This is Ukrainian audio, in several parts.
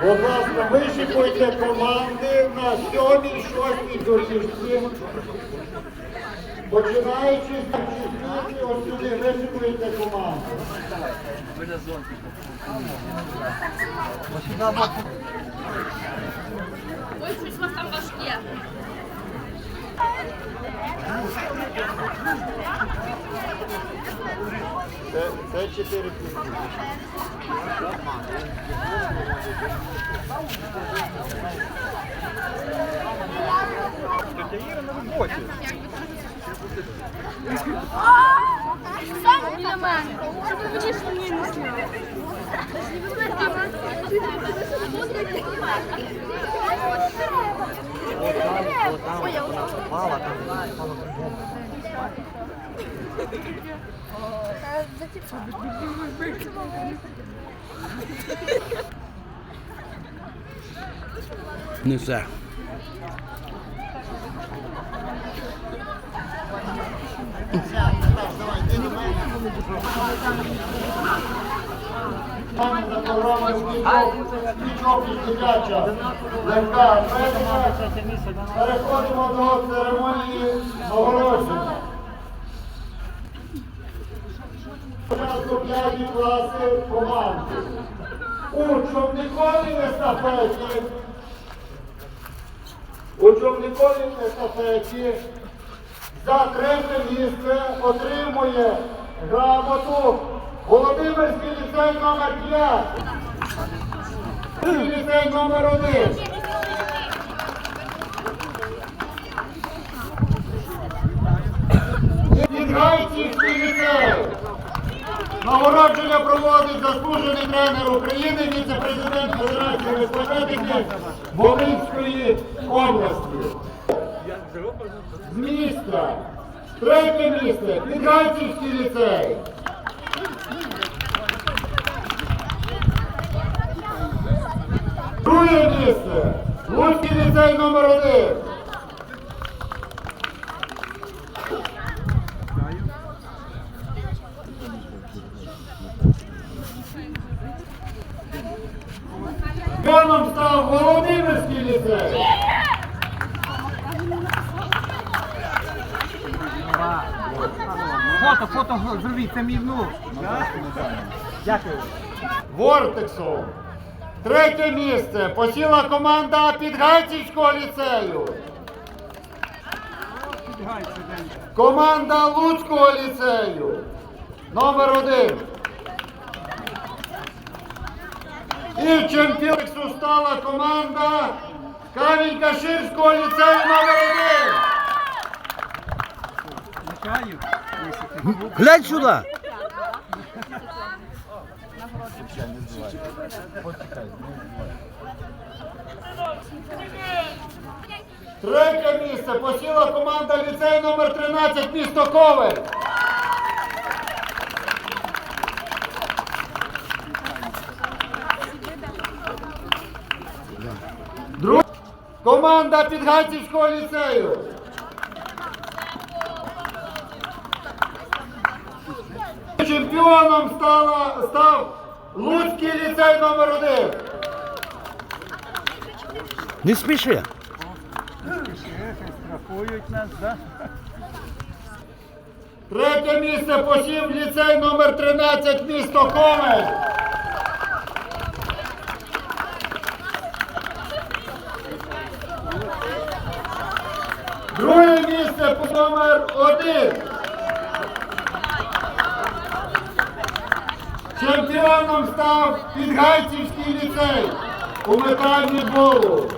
Будь ласка, вишикуйте команди на сьомій, шостій доріжці. Починаючи з чистки, ось сюди вишикуєте команду. Ой, у вас там важке. Це, це чотири пісні. Сам біля мене. Щоб ви бачили, що мені не сняли. Ой, я упала. Несе. Пане за програмою «Нічого дитяча» легка атлетика. Переходимо до церемонії нагородження. П'яті класи команди. У човниковій естафеті у човниковій естафеті за третє місце отримує грамоту Володимирський ліцей номер 5 ліцей номер 1 Нагородження проводить заслужений тренер України, віце-президент Федерації Весловетики Волинської області. З міста. Третє місце. Підгайцівський ліцей. Друге місце. Луцький ліцей номер один. Деканом став Володимирський ліцей. Фото, фото зробіть, це мій внук. Дякую. Вортексом. Третє місце посіла команда Підгайцівського ліцею. Команда Луцького ліцею. Номер один. І в чемпіонексу стала команда Камінь-Каширського ліцею номер один. Глянь сюди. Третє місце посіла команда ліцей номер 13 місто Ковель. Команда Підгайцівського ліцею. Чемпіоном стала, став Луцький ліцей номер 1 Не спіши. Страхують нас, да? Третє місце посів ліцей номер 13 місто Ковель. Друге місце по 1. Чемпіоном став Підгайцівський ліцей у метанні болу.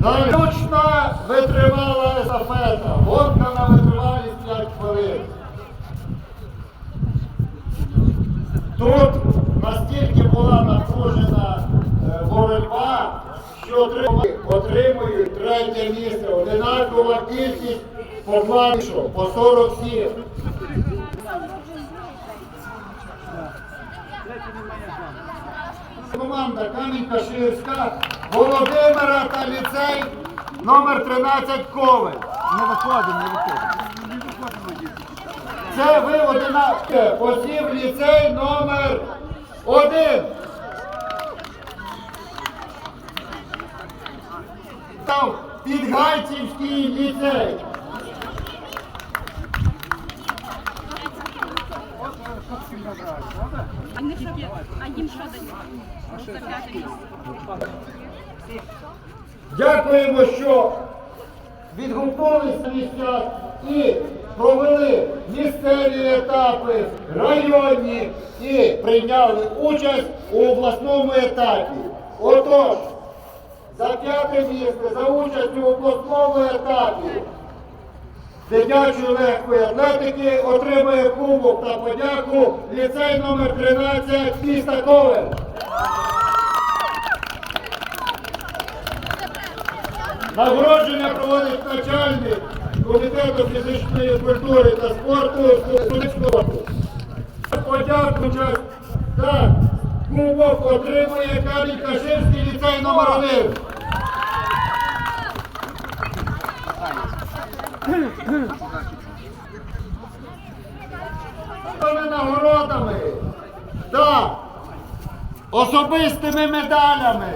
Найручна Одинакова кількість по клавішу, по 47. Команда Камінь-Каширська, Володимира та ліцей номер 13 Ковель. Не виходимо, не виходимо. Це ви одинакові. Посів ліцей номер один. Там Підгайцівський ліцей. А їм що п'яте. Дякуємо, що відгукнулися на місцях і провели місцеві етапи, районні і прийняли участь у обласному етапі. Отож, за п'яте місце, за участь у обласному етапі дитячої легкої атлетики отримує кубок та подяку ліцей номер 13 міста Ковель. Нагородження проводить начальник комітету фізичної культури та спорту. Подяку так, кубок отримує Камінь ліцей номер 1. нагородами та особистими медалями.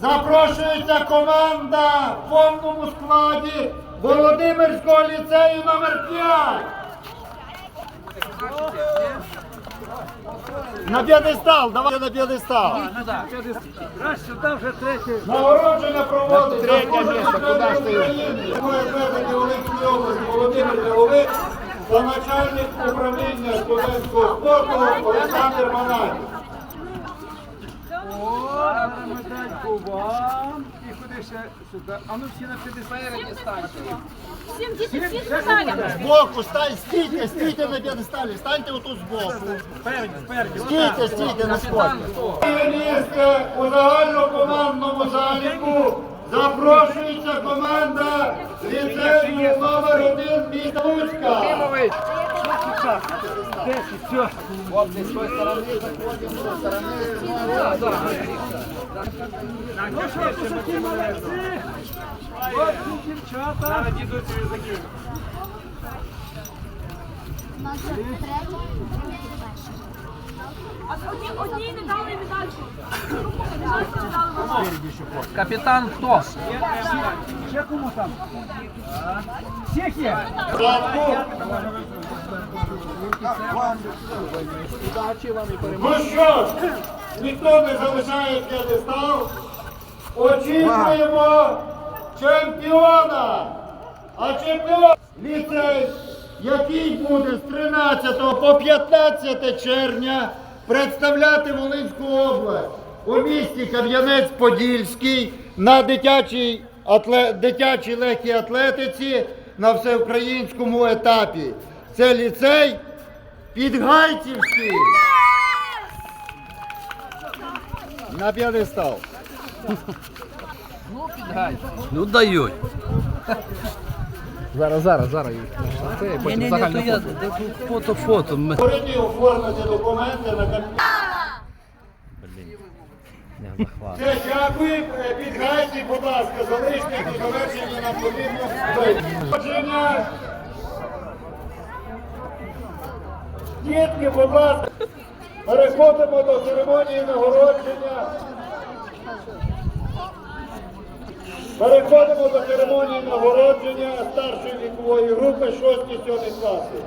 Запрошується команда в повному складі Володимирського ліцею номер 5. На п'єдестал, давайте на п'єдестал. Краще там вже третє. Нагородження проводить третє місце, куди України. Моє зведення Олимпської області Володимир Леовик та начальник управління студентського спорту Олександр Манатів. О, медальку вам. І куди ще сюди? А ну всі на 50 станції. Всім діти, всі з. Збоку, стань, стійте, стійте на п'єдесталі, станьте отут збоку. Стійте, стійте на спорті. Місце у загальнокомандному заліку запрошується команда ліцею номер 1 міста Луцька. Все. Ну що, то такі молодці. Хлопці, дівчата. Зараз дідусь закинуть. А одні, одній не дали медальку. Не. Капітан хто? Ще кому там? Всіх є? Ну що ж, ніхто не залишає п'єдестал. Очікуємо чемпіона. А чемпіон ліцей, який буде з 13 по 15 червня представляти Волинську область у місті Кам'янець-Подільський на дитячій, атле... дитячій легкій атлетиці на всеукраїнському етапі. Це ліцей Підгайцівський. На п'єдестал. Ну дають. Зараз, зараз, зараз. Ні, ні, ні, то я фото, фото. Ми- Повинні оформити документи на кам- Все, дякую. Е, Підгайте, будь ласка, залиште до завершення нам потрібно. Отже, Дітки, будь ласка, переходимо до церемонії нагородження. Переходимо до церемонії нагородження старшої вікової групи 6-7 класи.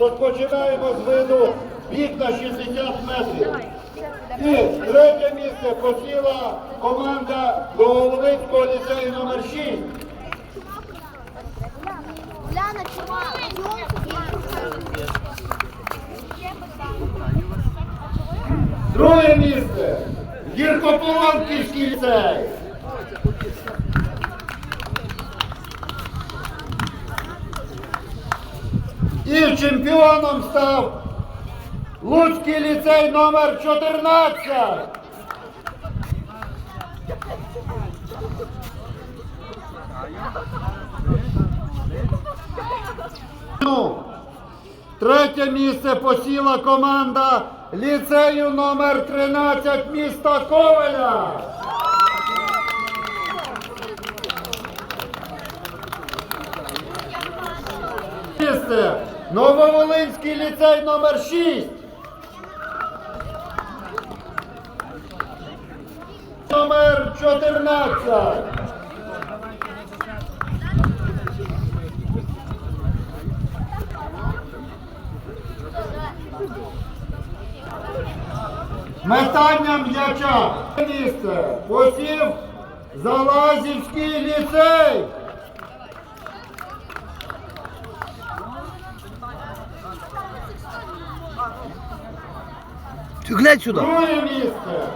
Розпочинаємо з виду вік на 60 метрів. І третє місце посіла команда Головицького ліцею номер 6. Друге місце Гіркополонківський ліцей. І чемпіоном став Луцький ліцей номер 14. Ну, Третє місце посіла команда ліцею номер 13 міста Ковеля. місце. Нововолинський ліцей номер 6. Номер 14. Метання м'яча. Місце. Посів Залазівський ліцей. Ти глянь сюди. Друге місце.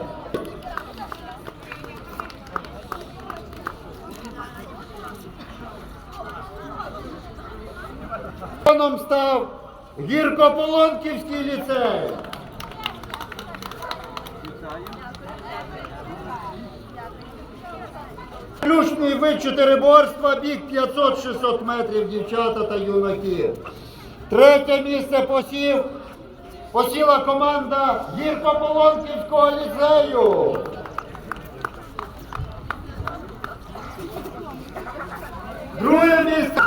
Чемпіоном став Гіркополонківський ліцей. Ключний вид чотириборства, бік 500-600 метрів дівчата та юнаки. Третє місце посів. Посіла команда Гірко-Полонківського ліцею. Друге місце.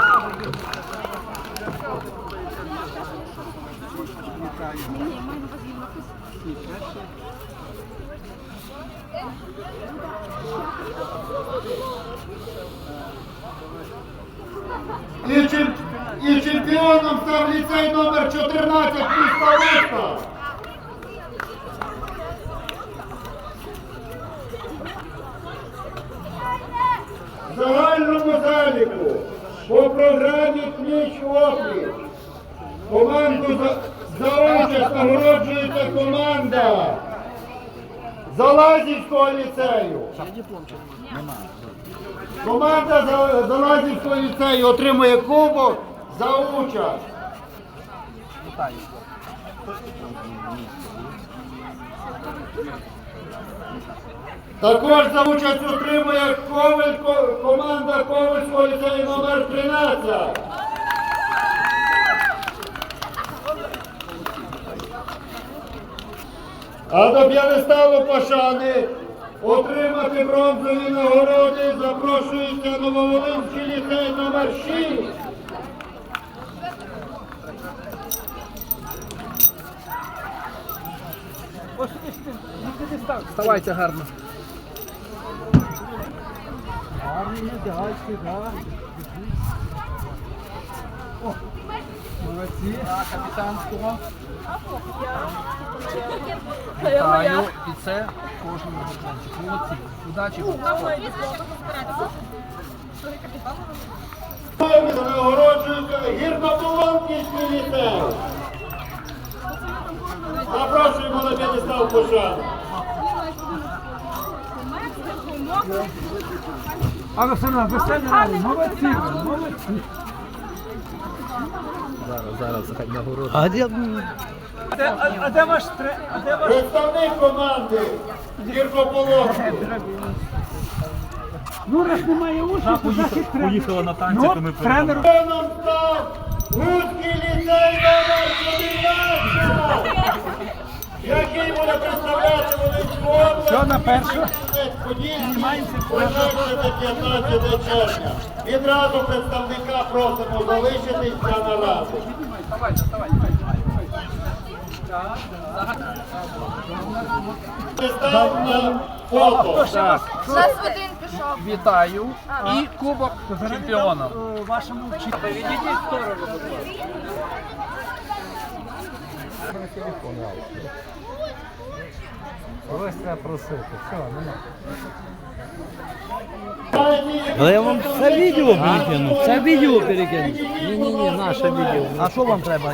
І, і чемпіоном став ліцей номер 14 міста Луцька. В загальному заліку по програмі Пліч опліч команду за, за участь нагороджується команда Залазівського ліцею. Команда За- Залазівського ліцею отримує кубок за участь. Також за участь отримує Ковель, команда Ковельського ліцею номер 13. А до п'єдесталу пошани отримати бронзові нагороди запрошується Нововолинський ліцей номер 6. Вставайте гарно. Молодці. А капітанського. Вітаю. І це кожен капітанчик. Молодці. Удачі. Нагороджується гірнополонківський ліцей. На п'єдестал пошани. А Василя, веселі, молодці, молодці. Зараз, зараз, хай нагороду. А де А де, а, а де ваш тре... А де ваш... Представник команди гірнополонків. Ну, раз немає участі, то значить тренер. Поїхала на танці, ну, то ми тренер. Чемпіоном став Руський ліцей номер 14. Який буде представляти Волинську область? Що на першу? 15 червня. Відразу представника просимо залишитись для наради. Став на фото. Нас один пішов. вітаю. І кубок чемпіона. Вашому вчителю. Відійдіть в сторону, будь ласка. Ось треба просити. Все, нема. Але я вам це відео перекину. Це відео перекину. Ні, ні, ні, наше відео. А що вам треба?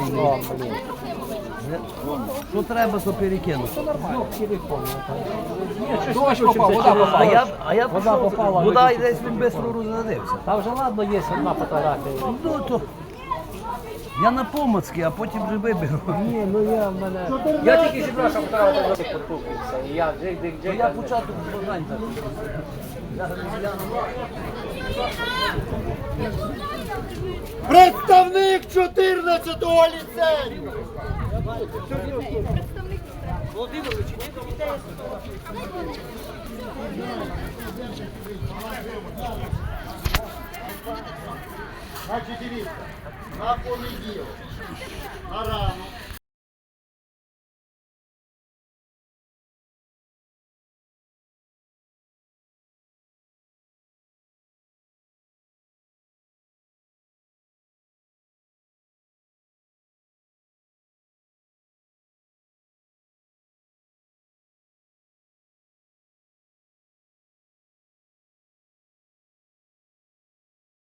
Що треба, то перекину. Дощ попав, вода. А я, а я вода попала. Вода і десь він швидко розрядився. Та вже ладно, є одна фотографія. Ну то. Я на помацьки, а потім вже виберу. Ні, ну я в мене. Я тільки зібрав, щоб фотографувати потупився. І я джик джик джик. я початок бажань. Представник 14-го ліцею. Значить, дивіться, на понеділок, на ранок,